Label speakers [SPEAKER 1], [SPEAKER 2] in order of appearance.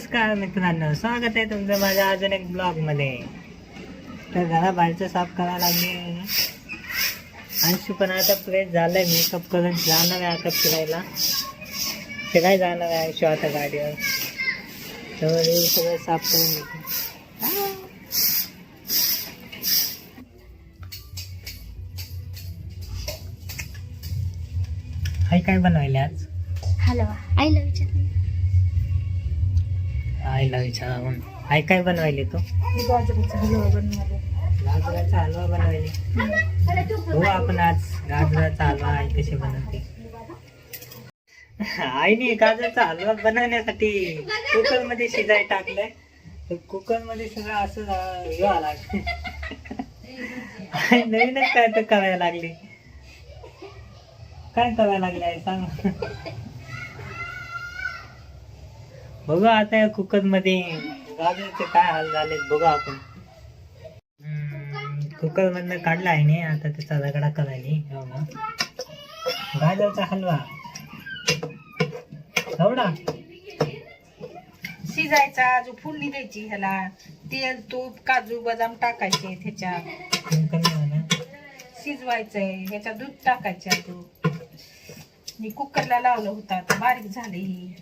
[SPEAKER 1] नमस्कार मित्रांनो स्वागत आहे तुमचं माझ्या अजून एक ब्लॉगमध्ये. तर घरा बाहेरचं साफ करायला लागले. अंशू पण आता फ्रेश झालंय मेकअप करून जाणार आहे आता फिरायला. फिरायला जाणार आहे अंशू आता गाडीवर? तर हे सगळं साफ करून घेतो. हाय. काय बनवायले आज?
[SPEAKER 2] हलवा आईला विचार
[SPEAKER 1] आईला विचारून आई काय बनवायले तो?
[SPEAKER 2] गाजराचा हलवा
[SPEAKER 1] गाजराचा हलवा बनवायले हो आपण आज गाजराचा हलवा आई कशी बनवते. आईने गाजराचा हलवा बनवण्यासाठी कुकरमध्ये शिजाय टाकलंय. तर कुकरमध्ये सगळं असं व्हायला लागलं. आई नवीनच काय तर करायला लागली. काय करायला लागले आई सांग. बघू आता या कुकरमध्ये गाजराचे काय हाल झालेत बघू आपण. कुकर मधनं काढला आहे नाही आता त्याचा रगडा करायला. हो ना. गाजरचा हलवा. एवढा?
[SPEAKER 3] शिजायचा अजून फोडणी द्यायची ह्याला तेल तूप काजू बदाम टाकायचे त्याच्यात. शिजवायचंय ह्याच्यात दूध टाकायचे अजून मी कुकरला लावलं होतं बारीक झाले ही